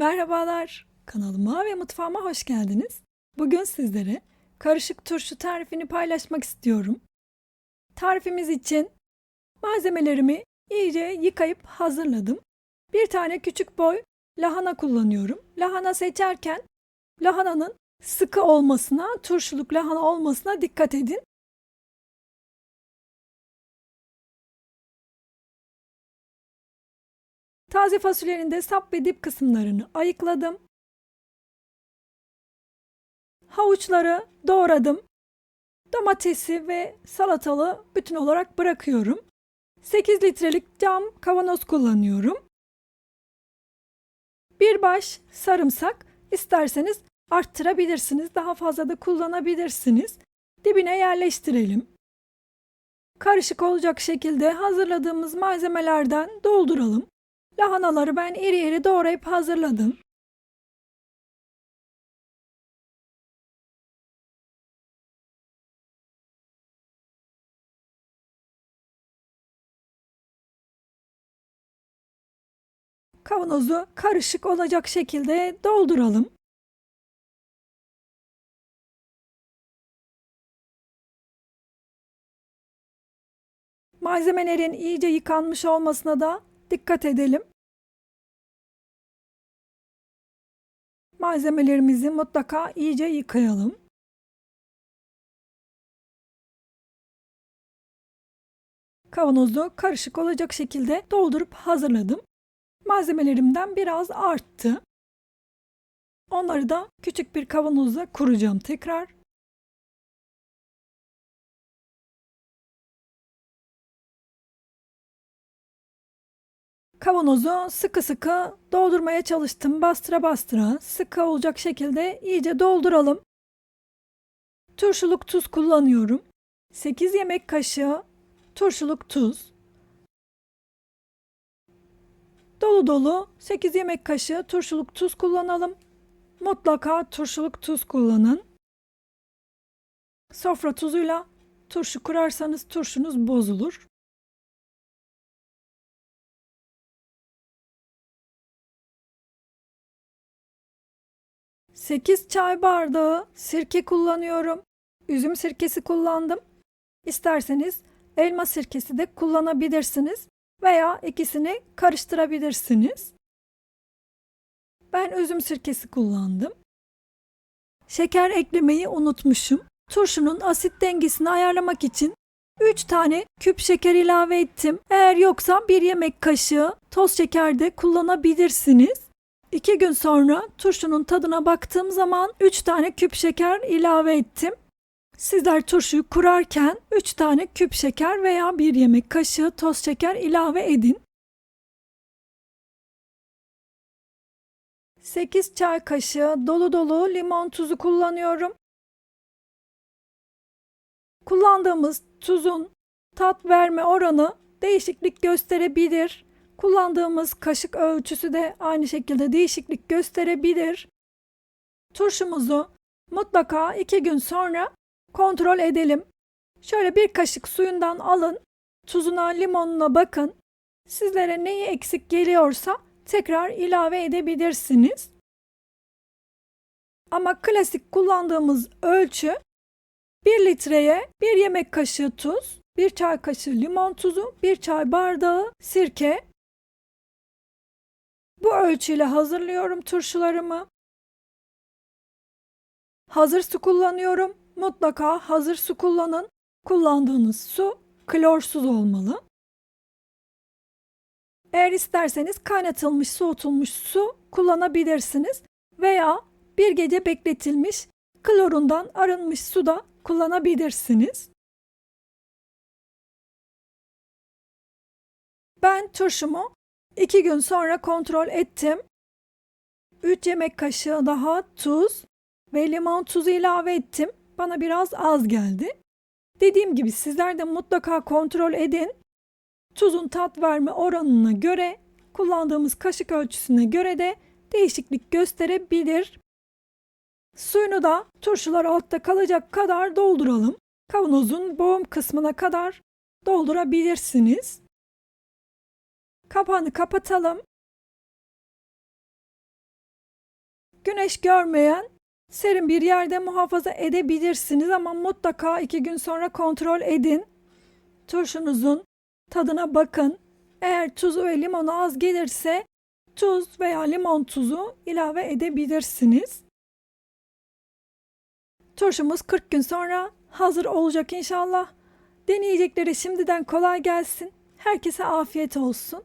Merhabalar, kanalıma ve mutfağıma hoş geldiniz. Bugün sizlere karışık turşu tarifini paylaşmak istiyorum. Tarifimiz için malzemelerimi iyice yıkayıp hazırladım. Bir tane küçük boy lahana kullanıyorum. Lahana seçerken lahananın sıkı olmasına, turşuluk lahana olmasına dikkat edin. Taze fasulyenin de sap ve dip kısımlarını ayıkladım. Havuçları doğradım. Domatesi ve salatalı bütün olarak bırakıyorum. 8 litrelik cam kavanoz kullanıyorum. Bir baş sarımsak isterseniz arttırabilirsiniz. Daha fazla da kullanabilirsiniz. Dibine yerleştirelim. Karışık olacak şekilde hazırladığımız malzemelerden dolduralım. Lahanaları ben iri iri doğrayıp hazırladım. Kavanozu karışık olacak şekilde dolduralım. Malzemelerin iyice yıkanmış olmasına da dikkat edelim. Malzemelerimizi mutlaka iyice yıkayalım. Kavanozu karışık olacak şekilde doldurup hazırladım. Malzemelerimden biraz arttı. Onları da küçük bir kavanozda kuracağım tekrar. Kavanozu sıkı sıkı doldurmaya çalıştım. Bastıra bastıra sıkı olacak şekilde iyice dolduralım. Turşuluk tuz kullanıyorum. 8 yemek kaşığı turşuluk tuz. Dolu dolu 8 yemek kaşığı turşuluk tuz kullanalım. Mutlaka turşuluk tuz kullanın. Sofra tuzuyla turşu kurarsanız turşunuz bozulur. Sekiz çay bardağı sirke kullanıyorum. Üzüm sirkesi kullandım. İsterseniz elma sirkesi de kullanabilirsiniz veya ikisini karıştırabilirsiniz. Ben üzüm sirkesi kullandım. Şeker eklemeyi unutmuşum. Turşunun asit dengesini ayarlamak için 3 tane küp şeker ilave ettim. Eğer yoksa 1 yemek kaşığı toz şeker de kullanabilirsiniz. 2 gün sonra turşunun tadına baktığım zaman 3 tane küp şeker ilave ettim. Sizler turşuyu kurarken 3 tane küp şeker veya 1 yemek kaşığı toz şeker ilave edin. 8 çay kaşığı dolu dolu limon tuzu kullanıyorum. Kullandığımız tuzun tat verme oranı değişiklik gösterebilir. Kullandığımız kaşık ölçüsü de aynı şekilde değişiklik gösterebilir. Turşumuzu mutlaka 2 gün sonra kontrol edelim. Şöyle bir kaşık suyundan alın, tuzuna, limonuna bakın. Sizlere neyi eksik geliyorsa tekrar ilave edebilirsiniz. Ama klasik kullandığımız ölçü 1 litreye 1 yemek kaşığı tuz, 1 çay kaşığı limon tuzu, 1 çay bardağı sirke. Bu ölçüyle hazırlıyorum turşularımı. Hazır su kullanıyorum. Mutlaka hazır su kullanın. Kullandığınız su klorsuz olmalı. Eğer isterseniz kaynatılmış, soğutulmuş su kullanabilirsiniz veya bir gece bekletilmiş klorundan arınmış su da kullanabilirsiniz. Ben turşumu 2 gün sonra kontrol ettim. 3 yemek kaşığı daha tuz ve limon tuzu ilave ettim. Bana biraz az geldi. Dediğim gibi sizler de mutlaka kontrol edin. Tuzun tat verme oranına göre kullandığımız kaşık ölçüsüne göre de değişiklik gösterebilir. Suyunu da turşular altta kalacak kadar dolduralım. Kavanozun boğum kısmına kadar doldurabilirsiniz. Kapağını kapatalım. güneş görmeyen serin bir yerde muhafaza edebilirsiniz ama mutlaka iki gün sonra kontrol edin. Turşunuzun tadına bakın. Eğer tuzu ve limonu az gelirse tuz veya limon tuzu ilave edebilirsiniz. Turşumuz 40 gün sonra hazır olacak inşallah. Deneyecekleri şimdiden kolay gelsin. Herkese afiyet olsun.